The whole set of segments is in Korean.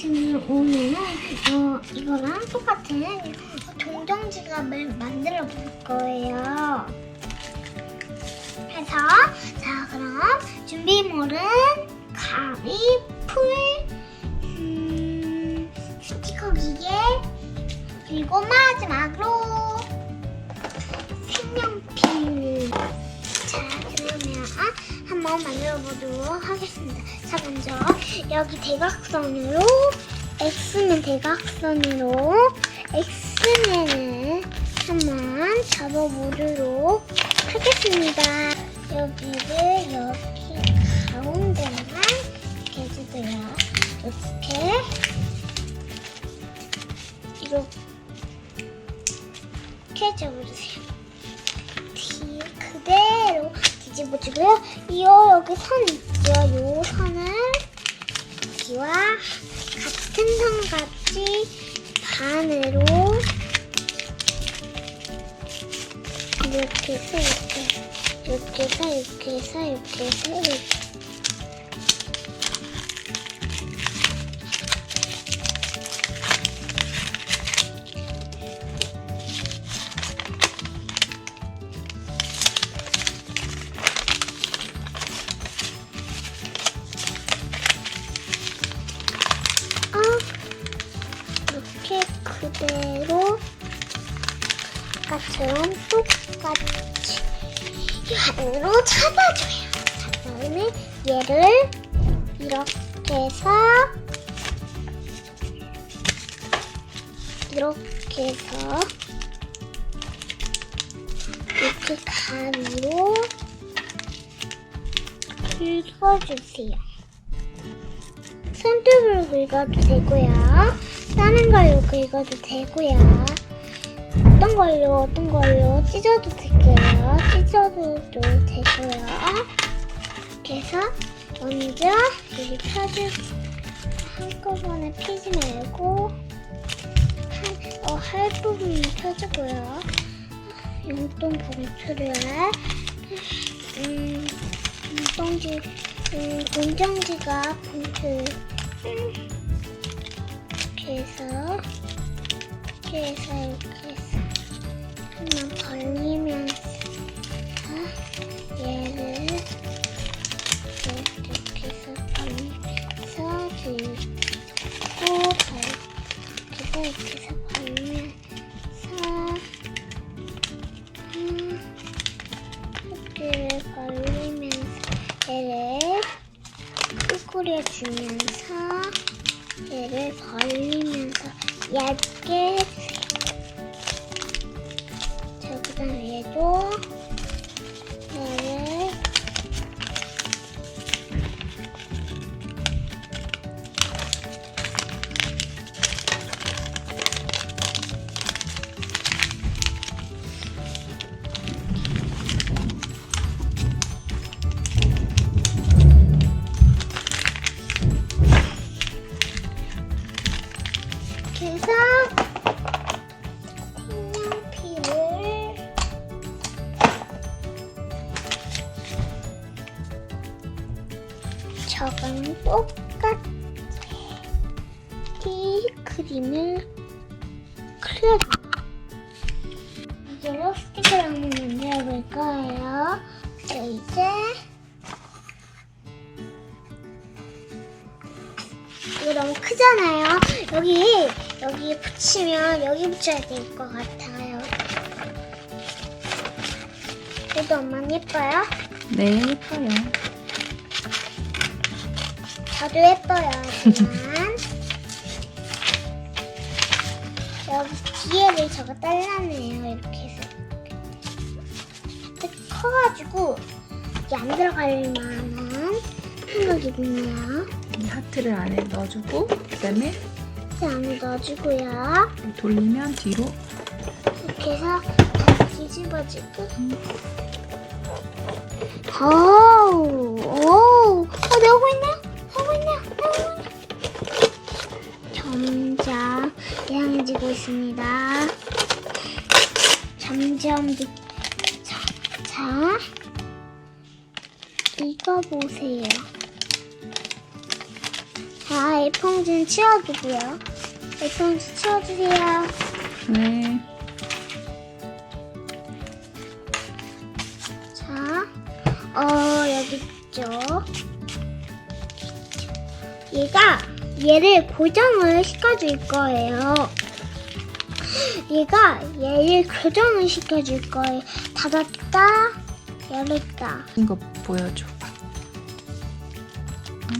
저는 오늘 어, 이거랑 똑같은 동정지갑을 만들어 볼 거예요. 해서 자 그럼 준비물은 가위, 풀, 음, 스티커 기계 그리고 마지막으로 색연필. 자 그러면 한번 만들어 보도록 하겠습니다. 자 먼저 여기 대각선으로 X는 대각선으로 X면을 한번 접어보도록 하겠습니다. 여기를 여기 가운데만 뒤집어주고요. 이 여기 선 있죠? 요 선을 여기와 같은 선 같이 반으로 이렇게 해서 이렇게 이렇게 해서 이렇게 해서 이렇게 해서 이렇게 어, 아까처럼 똑같이 이 안으로 잡아줘요. 그다음에 얘를 이렇게 해서 이렇게 해서 이렇게 가위로 긁어주세요. 손톱으로 긁어도 되고요. 다른 걸로 긁어도 되고요. 어떤 걸로 어떤 걸로 찢어도 되고요. 찢어도 되고요. 해서 먼저 여기 펴줄 한꺼번에 피지 말고 한, 어, 할 부분을 펴주고요. 용돈 봉투를 음, 용돈지 음, 공정지가 봉투 음, 이렇게 해서 이렇게 해서 이렇게 해서 한번 벌리면서 얘를 이렇게 해서 벌리면서 들고 벌 이렇게 해서 벌리면서 음, 이렇게 벌리면서 얘를 끄꾸려 주면서 얘를 벌리면서 얇게 저건 똑같이 그림을 그려 이제로 스티커를 한번 만들어 볼 거예요. 자, 이제 이거 너무 크잖아요. 여기 여기 붙이면 여기 붙여야 될 것 같아요. 그래도 엄마는 예뻐요? 네, 예뻐요. 저도 예뻐요. 하지만 여기 뒤에를 저거 잘라내요. 이렇게 해서 이렇게 커가지고 이게 안 들어갈 만한 생각이 드네요. 이 하트를 안에 넣어주고, 그 다음에 이 안에 넣어주고요. 돌리면 뒤로 이렇게 해서 다시 뒤집어지고 오 점점 늦... 자, 자 이거 보세요 자, 에pon지는 치워주고요. 에pon지 치워주세요. 네. 자, 어, 여기 있죠. 얘가 얘를 고정을 시켜줄 거예요. 얘가 얘를 고정을 시켜줄 거예요. 닫았다, 열었다. 이거 보여줘봐. 아,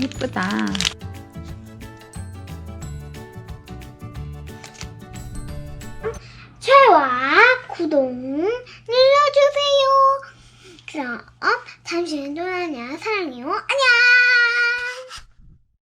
예쁘다. 좋아요, 구독 눌러주세요. 그럼 잠시 후에 돌아오냐 사랑해요. 안녕.